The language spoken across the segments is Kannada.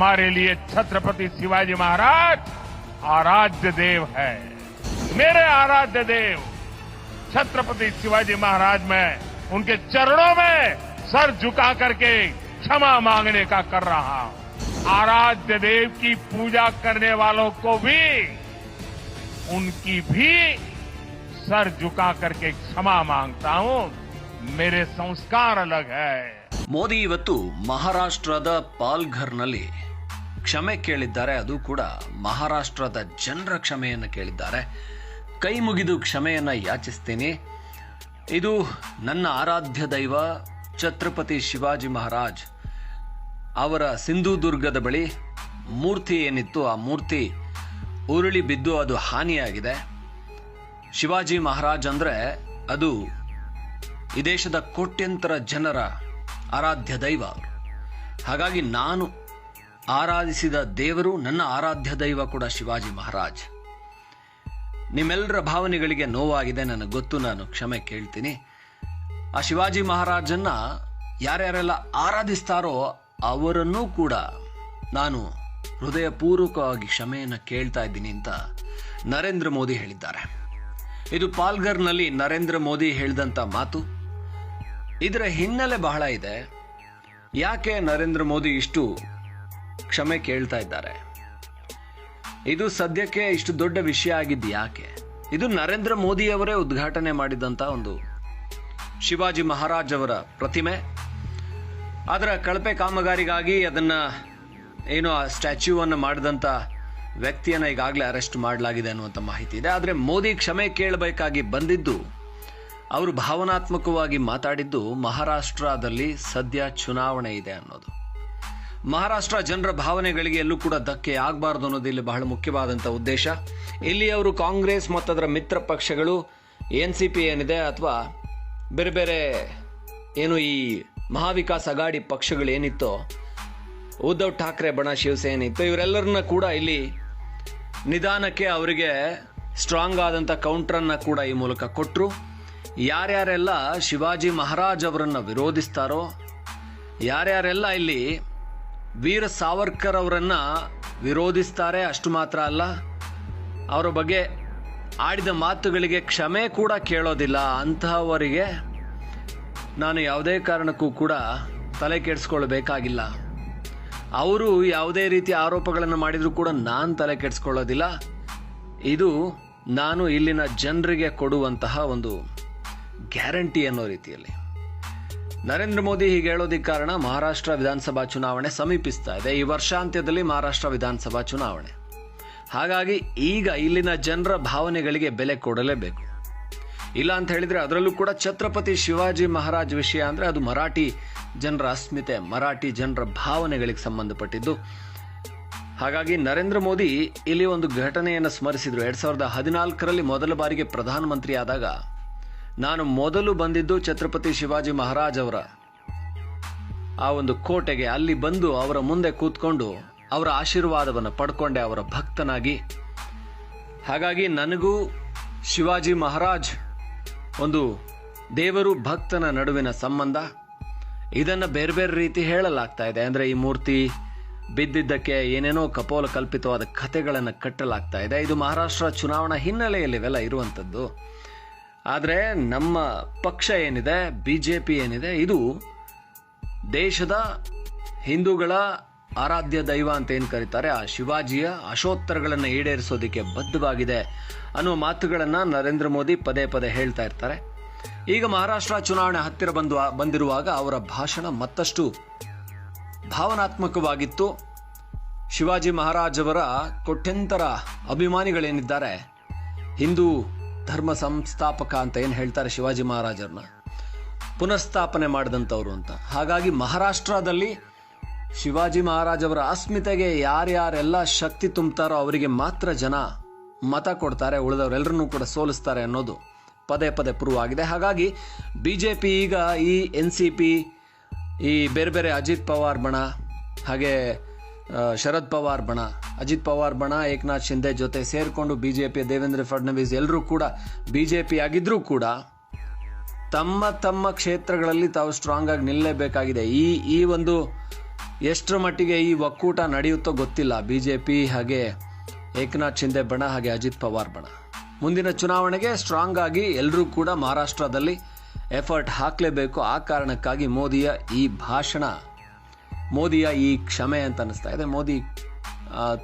हमारे लिए छत्रपति शिवाजी महाराज आराध्य देव है मेरे आराध्य देव छत्रपति शिवाजी महाराज में उनके चरणों में सर झुका करके क्षमा मांगने का कर रहा हूं आराध्य देव की पूजा करने वालों को भी उनकी भी सर झुका करके क्षमा मांगता हूं मेरे संस्कार अलग है ಮೋದಿ ಇವತ್ತು ಮಹಾರಾಷ್ಟ್ರದ ಪಾಲ್ಘರ್ನಲ್ಲಿ ಕ್ಷಮೆ ಕೇಳಿದ್ದಾರೆ, ಅದು ಕೂಡ ಮಹಾರಾಷ್ಟ್ರದ ಜನರ ಕ್ಷಮೆಯನ್ನು ಕೇಳಿದ್ದಾರೆ. ಕೈ ಮುಗಿದು ಕ್ಷಮೆಯನ್ನು ಯಾಚಿಸ್ತೀನಿ. ಇದು ನನ್ನ ಆರಾಧ್ಯ ದೈವ ಛತ್ರಪತಿ ಶಿವಾಜಿ ಮಹಾರಾಜ್ ಅವರ ಸಿಂಧುದುರ್ಗದ ಬಳಿ ಮೂರ್ತಿ ಏನಿತ್ತು, ಆ ಮೂರ್ತಿ ಉರುಳಿ ಬಿದ್ದು ಅದು ಹಾನಿಯಾಗಿದೆ. ಶಿವಾಜಿ ಮಹಾರಾಜ್ ಅಂದರೆ ಅದು ಈ ದೇಶದ ಕೋಟ್ಯಂತರ ಜನರ ಆರಾಧ್ಯ ದೈವ ಹಾಗಾಗಿ ನಾನು ಆರಾಧಿಸಿದ ದೇವರು ನನ್ನ ಆರಾಧ್ಯ ದೈವ ಕೂಡ ಶಿವಾಜಿ ಮಹಾರಾಜ್. ನಿಮ್ಮೆಲ್ಲರ ಭಾವನೆಗಳಿಗೆ ನೋವಾಗಿದೆ, ನನಗೆ ಗೊತ್ತು, ನಾನು ಕ್ಷಮೆ ಕೇಳ್ತೀನಿ. ಆ ಶಿವಾಜಿ ಮಹಾರಾಜನ್ನ ಯಾರ್ಯಾರೆಲ್ಲ ಆರಾಧಿಸ್ತಾರೋ ಅವರನ್ನೂ ಕೂಡ ನಾನು ಹೃದಯಪೂರ್ವಕವಾಗಿ ಕ್ಷಮೆಯನ್ನು ಕೇಳ್ತಾ ಇದ್ದೀನಿ ಅಂತ ನರೇಂದ್ರ ಮೋದಿ ಹೇಳಿದ್ದಾರೆ. ಇದು ಪಾಲ್ಘರ್ನಲ್ಲಿ ನರೇಂದ್ರ ಮೋದಿ ಹೇಳಿದಂಥ ಮಾತು. ಇದರ ಹಿನ್ನೆಲೆ ಬಹಳ ಇದೆ. ಯಾಕೆ ನರೇಂದ್ರ ಮೋದಿ ಇಷ್ಟು ಕ್ಷಮೆ ಕೇಳ್ತಾ ಇದ್ದಾರೆ. ಇದು ಸದ್ಯಕ್ಕೆ ಇಷ್ಟು ದೊಡ್ಡ ವಿಷಯ ಆಗಿದ್ದು ಯಾಕೆ? ಇದು ನರೇಂದ್ರ ಮೋದಿಯವರೇ ಉದ್ಘಾಟನೆ ಮಾಡಿದಂಥ ಒಂದು ಶಿವಾಜಿ ಮಹಾರಾಜ್ ಅವರ ಪ್ರತಿಮೆ. ಅದರ ಕಳಪೆ ಕಾಮಗಾರಿಗಾಗಿ ಅದನ್ನ ಏನು ಆ ಸ್ಟ್ಯಾಚ್ಯೂವನ್ನು ಮಾಡಿದಂಥ ವ್ಯಕ್ತಿಯನ್ನು ಈಗಾಗಲೇ ಅರೆಸ್ಟ್ ಮಾಡಲಾಗಿದೆ ಅನ್ನುವಂಥ ಮಾಹಿತಿ ಇದೆ. ಆದರೆ ಮೋದಿ ಕ್ಷಮೆ ಕೇಳಬೇಕಾಗಿ ಬಂದಿದ್ದು, ಅವರು ಭಾವನಾತ್ಮಕವಾಗಿ ಮಾತಾಡಿದ್ದು ಮಹಾರಾಷ್ಟ್ರದಲ್ಲಿ ಸದ್ಯ ಚುನಾವಣೆ ಇದೆ ಅನ್ನೋದು. ಮಹಾರಾಷ್ಟ್ರ ಜನರ ಭಾವನೆಗಳಿಗೆ ಎಲ್ಲೂ ಕೂಡ ಧಕ್ಕೆ ಆಗಬಾರ್ದು ಅನ್ನೋದು ಇಲ್ಲಿ ಬಹಳ ಮುಖ್ಯವಾದಂಥ ಉದ್ದೇಶ. ಇಲ್ಲಿ ಅವರು ಕಾಂಗ್ರೆಸ್ ಮತ್ತು ಅದರ ಮಿತ್ರ ಪಕ್ಷಗಳು ಎನ್ ಸಿ ಪಿ ಏನಿದೆ ಅಥವಾ ಬೇರೆ ಬೇರೆ ಏನು ಈ ಮಹಾವಿಕಾಸ್ ಅಗಾಡಿ ಪಕ್ಷಗಳು ಏನಿತ್ತೋ, ಉದ್ಧವ್ ಠಾಕ್ರೆ, ಬಣ ಶಿವಸೇನೆ ಇತ್ತು, ಇವರೆಲ್ಲರನ್ನ ಕೂಡ ಇಲ್ಲಿ ನಿಧಾನಕ್ಕೆ ಅವರಿಗೆ ಸ್ಟ್ರಾಂಗ್ ಆದಂಥ ಕೌಂಟ್ರನ್ನ ಕೂಡ ಈ ಮೂಲಕ ಕೊಟ್ಟರು ಯಾರ್ಯಾರೆಲ್ಲ ಶಿವಾಜಿ ಮಹಾರಾಜ್ ಅವರನ್ನು ವಿರೋಧಿಸ್ತಾರೋ, ಯಾರ್ಯಾರೆಲ್ಲ ಇಲ್ಲಿ ವೀರ ಸಾವರ್ಕರ್ ಅವರನ್ನು ವಿರೋಧಿಸ್ತಾರೆ, ಅಷ್ಟು ಮಾತ್ರ ಅಲ್ಲ. ಅವರ ಬಗ್ಗೆ ಆಡಿದ ಮಾತುಗಳಿಗೆ ಕ್ಷಮೆ ಕೂಡ ಕೇಳೋದಿಲ್ಲ. ಅಂತಹವರಿಗೆ ನಾನು ಯಾವುದೇ ಕಾರಣಕ್ಕೂ ಕೂಡ ತಲೆ ಕೆಡಿಸ್ಕೊಳ್ಬೇಕಾಗಿಲ್ಲ. ಅವರು ಯಾವುದೇ ರೀತಿಯ ಆರೋಪಗಳನ್ನು ಮಾಡಿದರೂ ಕೂಡ ನಾನು ತಲೆ ಕೆಡಿಸ್ಕೊಳ್ಳೋದಿಲ್ಲ. ಇದು ನಾನು ಇಲ್ಲಿನ ಜನರಿಗೆ ಕೊಡುವಂತಹ ಒಂದು ಗ್ಯಾರಂಟಿ ಅನ್ನೋ ರೀತಿಯಲ್ಲಿ. ನರೇಂದ್ರ ಮೋದಿ ಹೀಗೆ ಹೇಳೋದಿಕ್ಕೆ ಕಾರಣ ಮಹಾರಾಷ್ಟ್ರ ವಿಧಾನಸಭಾ ಚುನಾವಣೆ ಸಮೀಪಿಸ್ತಾ ಇದೆ. ಈ ವರ್ಷಾಂತ್ಯದಲ್ಲಿ ಮಹಾರಾಷ್ಟ್ರ ವಿಧಾನಸಭಾ ಚುನಾವಣೆ. ಹಾಗಾಗಿ ಈಗ ಇಲ್ಲಿನ ಜನರ ಭಾವನೆಗಳಿಗೆ ಬೆಲೆ ಕೊಡಲೇಬೇಕು. ಇಲ್ಲ ಅಂತ ಹೇಳಿದರೆ ಅದರಲ್ಲೂ ಕೂಡ ಛತ್ರಪತಿ ಶಿವಾಜಿ ಮಹಾರಾಜ್ ವಿಷಯ ಅಂದರೆ ಅದು ಮರಾಠಿ ಜನರ ಅಸ್ಮಿತೆ, ಮರಾಠಿ ಜನರ ಭಾವನೆಗಳಿಗೆ ಸಂಬಂಧಪಟ್ಟಿದ್ದು. ಹಾಗಾಗಿ ನರೇಂದ್ರ ಮೋದಿ ಇಲ್ಲಿ ಒಂದು ಘಟನೆಯನ್ನು ಸ್ಮರಿಸಿದರು. ಎರಡು ಸಾವಿರದ ಹದಿನಾಲ್ಕರಲ್ಲಿ ಮೊದಲ ಬಾರಿಗೆ ಪ್ರಧಾನಮಂತ್ರಿ ಆದಾಗ ನಾನು ಮೊದಲು ಬಂದಿದ್ದು ಛತ್ರಪತಿ ಶಿವಾಜಿ ಮಹಾರಾಜ್ ಅವರ. ಆ ಒಂದು ಕೋಟೆಗೆ ಅಲ್ಲಿ ಬಂದು ಅವರ ಮುಂದೆ ಕೂತ್ಕೊಂಡು ಅವರ ಆಶೀರ್ವಾದವನ್ನು ಪಡ್ಕೊಂಡೆ ಅವರ ಭಕ್ತನಾಗಿ. ಹಾಗಾಗಿ ನನಗೂ ಶಿವಾಜಿ ಮಹಾರಾಜ್ ಒಂದು ದೇವರು ಭಕ್ತನ ನಡುವಿನ ಸಂಬಂಧ. ಇದನ್ನು ಬೇರೆ ಬೇರೆ ರೀತಿ ಹೇಳಲಾಗ್ತಾ ಇದೆ. ಅಂದರೆ ಈ ಮೂರ್ತಿ ಬಿದ್ದಿದ್ದಕ್ಕೆ ಏನೇನೋ ಕಪೋಲ ಕಲ್ಪಿತವಾದ ಕಥೆಗಳನ್ನು ಕಟ್ಟಲಾಗ್ತಾ ಇದೆ. ಇದು ಮಹಾರಾಷ್ಟ್ರ ಚುನಾವಣಾ ಹಿನ್ನೆಲೆಯಲ್ಲಿ ಇವೆಲ್ಲ ಇರುವಂಥದ್ದು ಆದರೆ ನಮ್ಮ ಪಕ್ಷ ಏನಿದೆ ಬಿ ಜೆ ಪಿ ಏನಿದೆ, ಇದು ದೇಶದ ಹಿಂದೂಗಳ ಆರಾಧ್ಯ ದೈವ ಅಂತ ಏನು ಕರೀತಾರೆ, ಆ ಶಿವಾಜಿಯ ಅಶೋತ್ತರಗಳನ್ನು ಈಡೇರಿಸೋದಕ್ಕೆ ಬದ್ಧವಾಗಿದೆ ಅನ್ನುವ ಮಾತುಗಳನ್ನು ನರೇಂದ್ರ ಮೋದಿ ಪದೇ ಪದೇ ಹೇಳ್ತಾ ಇರ್ತಾರೆ. ಈಗ ಮಹಾರಾಷ್ಟ್ರ ಚುನಾವಣೆ ಹತ್ತಿರ ಬಂದು, ಬಂದಿರುವಾಗ ಅವರ ಭಾಷಣ ಮತ್ತಷ್ಟು ಭಾವನಾತ್ಮಕವಾಗಿತ್ತು. ಶಿವಾಜಿ ಮಹಾರಾಜವರ ಕೊಟ್ಟೆಂತರ ಅಭಿಮಾನಿಗಳೇನಿದ್ದಾರೆ, ಹಿಂದೂ ಧರ್ಮ ಸಂಸ್ಥಾಪಕ ಅಂತ ಏನು ಹೇಳ್ತಾರೆ ಶಿವಾಜಿ ಮಹಾರಾಜರನ್ನ ಪುನರ್ಸ್ಥಾಪನೆ ಮಾಡಿದಂಥವ್ರು ಅಂತ. ಹಾಗಾಗಿ ಮಹಾರಾಷ್ಟ್ರದಲ್ಲಿ ಶಿವಾಜಿ ಮಹಾರಾಜವರ ಅಸ್ಮಿತೆಗೆ ಯಾರ್ಯಾರೆಲ್ಲ ಶಕ್ತಿ ತುಂಬ್ತಾರೋ ಅವರಿಗೆ ಮಾತ್ರ ಜನ ಮತ ಕೊಡ್ತಾರೆ ಉಳಿದವರೆಲ್ಲರನ್ನೂ ಕೂಡ ಸೋಲಿಸ್ತಾರೆ ಅನ್ನೋದು ಪದೇ ಪದೇ ಪ್ರೂವ್ ಆಗಿದೆ. ಹಾಗಾಗಿ ಬಿ ಜೆ ಪಿ ಈಗ ಈ ಎನ್ ಸಿ ಪಿ ಈ ಬೇರೆ ಬೇರೆ ಅಜಿತ್ ಪವಾರ್ ಬಣ, ಹಾಗೆ ಶರದ್ ಪವಾರ್ ಬಣ. ಅಜಿತ್ ಪವಾರ್ ಬಣ, ಏಕನಾಥ್ ಶಿಂದೆ ಜೊತೆ ಸೇರಿಕೊಂಡು ಬಿ ಜೆ ಪಿಯ ದೇವೇಂದ್ರ ಫಡ್ನವೀಸ್ ಎಲ್ಲರೂ ಕೂಡ ಬಿ ಜೆ ಪಿ ಆಗಿದ್ರೂ ಕೂಡ ತಮ್ಮ ತಮ್ಮ ಕ್ಷೇತ್ರಗಳಲ್ಲಿ ತಾವು ಸ್ಟ್ರಾಂಗ್ ಆಗಿ ನಿಲ್ಲಲೇಬೇಕಾಗಿದೆ ಈ ಈ ಒಂದು ಎಷ್ಟರ ಮಟ್ಟಿಗೆ ಈ ಒಕ್ಕೂಟ ನಡೆಯುತ್ತೋ ಗೊತ್ತಿಲ್ಲ. ಬಿ ಜೆ ಪಿ ಹಾಗೆ ಏಕನಾಥ್ ಶಿಂದೆ ಬಣ ಹಾಗೆ ಅಜಿತ್ ಪವಾರ್ ಬಣ. ಮುಂದಿನ ಚುನಾವಣೆಗೆ ಸ್ಟ್ರಾಂಗ್ ಆಗಿ ಎಲ್ಲರೂ ಕೂಡ ಮಹಾರಾಷ್ಟ್ರದಲ್ಲಿ ಎಫರ್ಟ್ ಹಾಕಲೇಬೇಕು. ಆ ಕಾರಣಕ್ಕಾಗಿ ಮೋದಿಯ ಈ ಭಾಷಣ. ಮೋದಿಯ ಈ ಕ್ಷಮೆ ಅಂತ ಅನ್ನಿಸ್ತಾ ಇದೆ. ಮೋದಿ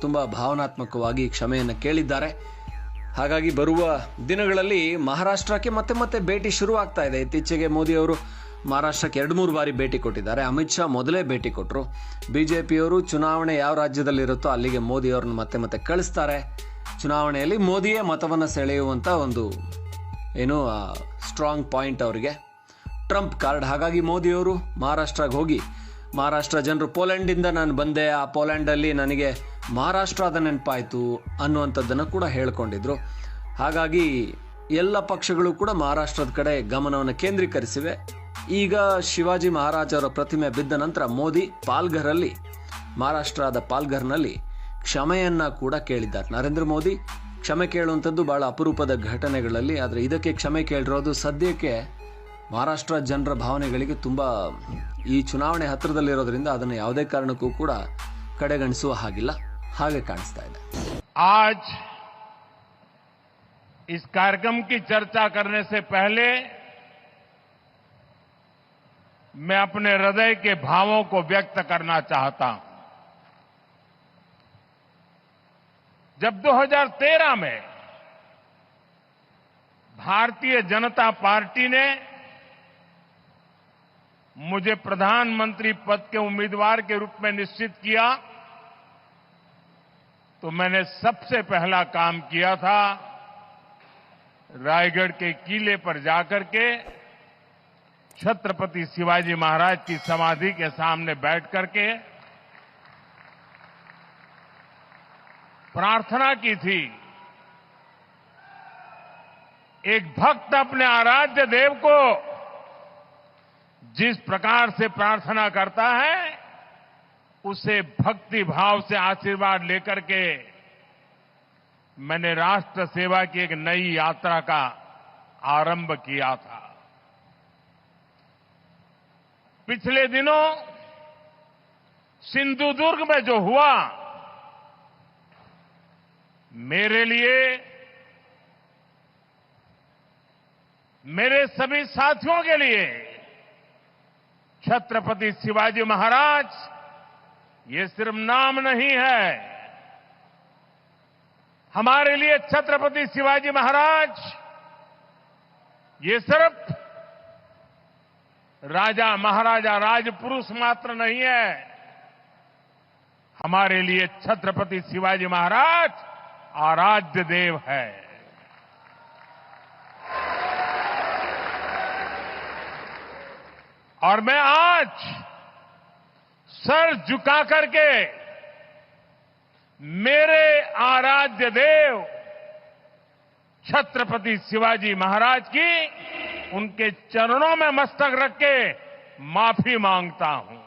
ತುಂಬ ಭಾವನಾತ್ಮಕವಾಗಿ ಕ್ಷಮೆಯನ್ನು ಕೇಳಿದ್ದಾರೆ. ಹಾಗಾಗಿ ಬರುವ ದಿನಗಳಲ್ಲಿ ಮಹಾರಾಷ್ಟ್ರಕ್ಕೆ ಮತ್ತೆ ಮತ್ತೆ ಭೇಟಿ ಶುರುವಾಗ್ತಾ ಇದೆ. ಇತ್ತೀಚೆಗೆ ಮೋದಿಯವರು ಮಹಾರಾಷ್ಟ್ರಕ್ಕೆ ಎರಡು ಮೂರು ಬಾರಿ ಭೇಟಿ ಕೊಟ್ಟಿದ್ದಾರೆ. ಅಮಿತ್ ಶಾ ಮೊದಲೇ ಭೇಟಿ ಕೊಟ್ಟರು ಬಿ ಜೆ ಪಿಯವರು ಚುನಾವಣೆ ಯಾವ ರಾಜ್ಯದಲ್ಲಿರುತ್ತೋ ಅಲ್ಲಿಗೆ ಮೋದಿಯವ್ರನ್ನ ಮತ್ತೆ ಮತ್ತೆ ಕಳಿಸ್ತಾರೆ. ಚುನಾವಣೆಯಲ್ಲಿ ಮೋದಿಯೇ ಮತವನ್ನು ಸೆಳೆಯುವಂಥ ಒಂದು, ಏನು ಸ್ಟ್ರಾಂಗ್ ಪಾಯಿಂಟ್ ಅವರಿಗೆ. Trump card. ಹಾಗಾಗಿ ಮೋದಿಯವರು ಮಹಾರಾಷ್ಟ್ರಕ್ಕೆ ಹೋಗಿ ಮಹಾರಾಷ್ಟ್ರ ಜನರು ಪೋಲೆಂಡಿಂದ ನಾನು ಬಂದೆ. ಆ ಪೋಲೆಂಡಲ್ಲಿ ನನಗೆ ಮಹಾರಾಷ್ಟ್ರದ ನೆನಪಾಯಿತು ಅನ್ನುವಂಥದ್ದನ್ನು ಕೂಡ ಹೇಳ್ಕೊಂಡಿದ್ರು. ಹಾಗಾಗಿ ಎಲ್ಲ ಪಕ್ಷಗಳು ಕೂಡ ಮಹಾರಾಷ್ಟ್ರದ ಕಡೆ ಗಮನವನ್ನು ಕೇಂದ್ರೀಕರಿಸಿವೆ. ಈಗ ಶಿವಾಜಿ ಮಹಾರಾಜರ ಪ್ರತಿಮೆ ಬಿದ್ದ ನಂತರ ಮೋದಿ ಪಾಲ್ಘರಲ್ಲಿ ಮಹಾರಾಷ್ಟ್ರದ ಪಾಲ್ಘರ್ನಲ್ಲಿ ಕ್ಷಮೆಯನ್ನ ಕೂಡ ಕೇಳಿದ್ದಾರೆ. ನರೇಂದ್ರ ಮೋದಿ, ಕ್ಷಮೆ ಕೇಳುವಂಥದ್ದು ಬಹಳ ಅಪರೂಪದ ಘಟನೆಗಳಲ್ಲಿ, ಆದರೆ ಇದಕ್ಕೆ ಕ್ಷಮೆ ಕೇಳಿರೋದು ಸದ್ಯಕ್ಕೆ ಮಹಾರಾಷ್ಟ್ರ ಜನರ ಭಾವನೆಗಳಿಗೆ ತುಂಬ ಈ ಚುನಾವಣೆ ಹತ್ತಿರದಲ್ಲಿರೋದ್ರಿಂದ ಅದನ್ನು ಯಾವುದೇ ಕಾರಣಕ್ಕೂ ಕೂಡ ಕಡೆಗಣಿಸುವ ಹಾಗಿಲ್ಲ ಹಾಗೆ ಕಾಣಿಸ್ತಾ ಇದೆ आज इस कार्यक्रम की चर्चा करने से पहले मैं अपने हृदय के भावों को व्यक्त करना चाहता हूं जब 2013 में भारतीय जनता पार्टी ने मुझे प्रधानमंत्री पद के उम्मीदवार के रूप में निश्चित किया तो मैंने सबसे पहला काम किया था रायगढ़ के किले पर जाकर के छत्रपति शिवाजी महाराज की समाधि के सामने बैठ करके प्रार्थना की थी। एक भक्त अपने आराध्य देव को जिस प्रकार से प्रार्थना करता है, उसे भक्ति भाव से आशीर्वाद लेकर के मैंने राष्ट्र सेवा की एक नई यात्रा का आरंभ किया था। पिछले दिनों सिंधुदुर्ग में जो हुआ, मेरे लिए, मेरे सभी साथियों के लिए छत्रपति शिवाजी महाराज, ये सिर्फ़ नाम नहीं है। हमारे लिए छत्रपति शिवाजी महाराज, ये सिर्फ़ राजा महाराजा राजपुरुष मात्र नहीं है। हमारे लिए छत्रपति शिवाजी महाराज आराध्य देव है। और मैं आज सर झुका करके मेरे आराध्य देव छत्रपति शिवाजी महाराज की उनके चरणों में मस्तक रख के माफ़ी माँगता हूँ।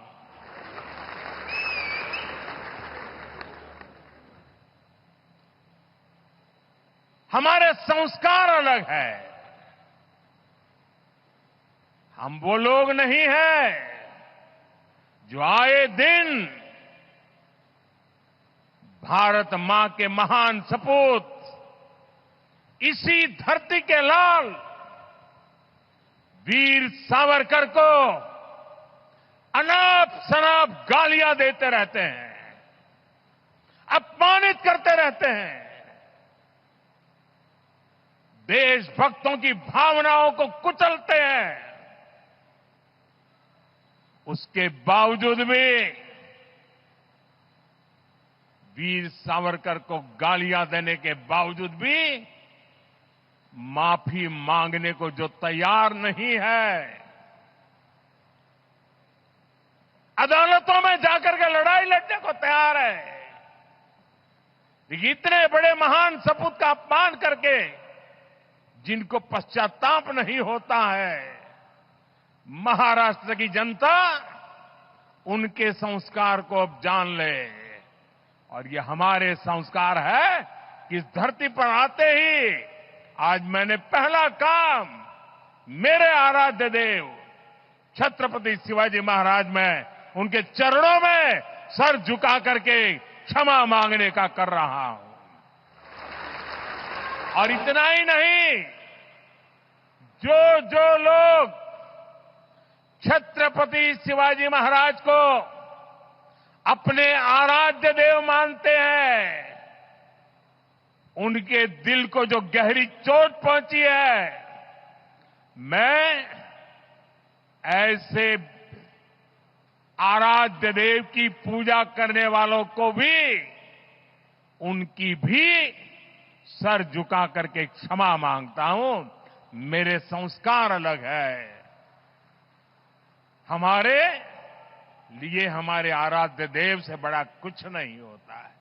हमारे संस्कार अलग है। हम वो लोग नहीं हैं जो आए दिन भारत माँ के महान सपूत इसी धरती के लाल वीर सावरकर को अनाप शनाप गालियाँ देते रहते हैं, अपमानित करते रहते हैं। देशभक्तों की भावनाओं को कुचलते हैं। उसके बावजूद भी वीर सावरकर को गालियाँ देने के बावजूद भी माफ़ी मांगने को जो तैयार नहीं है, अदालतों में जाकर के लड़ाई लड़ने को तैयार है। इतने बड़े महान सपूत का अपमान करके जिनको पश्चाताप नहीं होता है महाराष्ट्र की जनता उनके संस्कार को अब जान ले। और ये हमारे संस्कार है कि इस धरती पर आते ही आज मैंने पहला काम मेरे आराध्य देव, छत्रपति शिवाजी महाराज में, उनके चरणों में सर झुका करके क्षमा मांगने का कर रहा हूँ। और इतना ही नहीं जो जो लोग छत्रपति शिवाजी महाराज को अपने आराध्य देव मानते हैं। उनके दिल को जो गहरी चोट पहुँची है, मैं ऐसे आराध्य देव की पूजा करने वालों को भी, उनकी भी सर झुका करके क्षमा माँगता हूँ। मेरे संस्कार अलग है। हमारे लिए हमारे आराध्य देव से बड़ा कुछ नहीं होता है।